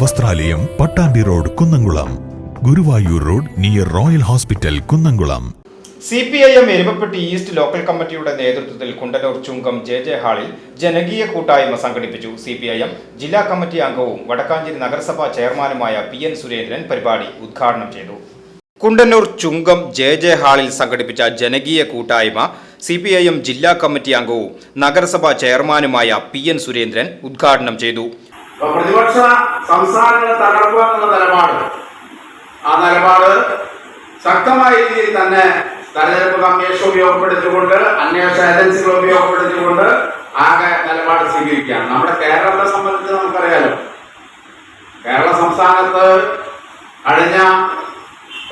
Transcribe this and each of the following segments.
വസ്ത്രാലയം Pattambi road Kunnamkulam. Guruvayur road near royal hospital Kunnamkulam. C P I M Erumapetty east local കമ്മിറ്റിയുടെ നേതൃത്വത്തിൽ കുണ്ടലൂർ ചുങ്കം J J ഹാളിൽ ജനകീയ കൂട്ടായ്മ സംഘടിപ്പിച്ചു സി പി ഐ എം. ജില്ലാ committee അംഗവും വടക്കാഞ്ചേരി നഗരസഭാ ചെയർമാനുമായ പി എൻ സുരേന്ദ്രൻ പരിപാടി ഉദ്ഘാടനം ചെയ്തു. കുണ്ടന്നൂർ ചുങ്കം ജെ ജെ ഹാളിൽ സംഘടിപ്പിച്ച ജനകീയ കൂട്ടായ്മ സി പി ഐ എം ജില്ലാ കമ്മിറ്റി അംഗവും നഗരസഭാ ചെയർമാനുമായ പി എൻ സുരേന്ദ്രൻ ഉദ്ഘാടനം ചെയ്തു. അപ്പൊ പ്രതിപക്ഷ സംസ്ഥാനങ്ങളെ തകർക്കുക എന്നുള്ള നിലപാട്. ആ നിലപാട് ശക്തമായ രീതിയിൽ തന്നെ തെരഞ്ഞെടുപ്പ് കമ്മീഷൻ ഉപയോഗപ്പെടുത്തിക്കൊണ്ട് അന്വേഷണ ഏജൻസികൾ ഉപയോഗപ്പെടുത്തിക്കൊണ്ട് ആകെ നിലപാട് സ്വീകരിക്കുകയാണ്. നമ്മുടെ കേരളത്തെ സംബന്ധിച്ച് നമുക്കറിയാലോ. കേരള സംസ്ഥാനത്ത് കഴിഞ്ഞ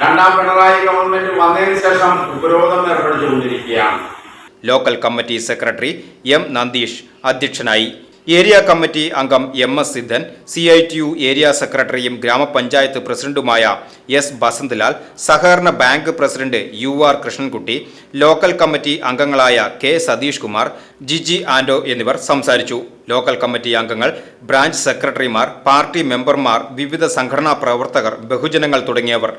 രണ്ടാം പിണറായി ഗവൺമെന്റ് വന്നതിന് ശേഷം ഉപരോധം ഏർപ്പെടുത്തിക്കൊണ്ടിരിക്കുകയാണ്. Local committee secretary M Nandeesh അധ്യക്ഷനായി ഏരിയ കമ്മിറ്റി അംഗം M S Siddhan C I T U area സെക്രട്ടറിയും ഗ്രാമപഞ്ചായത്ത് പ്രസിഡന്റുമായ എസ് ബസന്ത്ലാൽ സഹകരണ bank president U R Krishnankutty local committee അംഗങ്ങളായ കെ സതീഷ് കുമാർ ജിജി ആൻഡോ എന്നിവർ സംസാരിച്ചു. ലോക്കൽ കമ്മിറ്റി അംഗങ്ങൾ ബ്രാഞ്ച് സെക്രട്ടറിമാർ പാർട്ടി മെമ്പർമാർ വിവിധ സംഘടനാ പ്രവർത്തകർ ബഹുജനങ്ങൾ തുടങ്ങിയവർ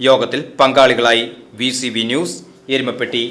യോഗത്തിൽ പങ്കാളികളായി. V news Erumapetty.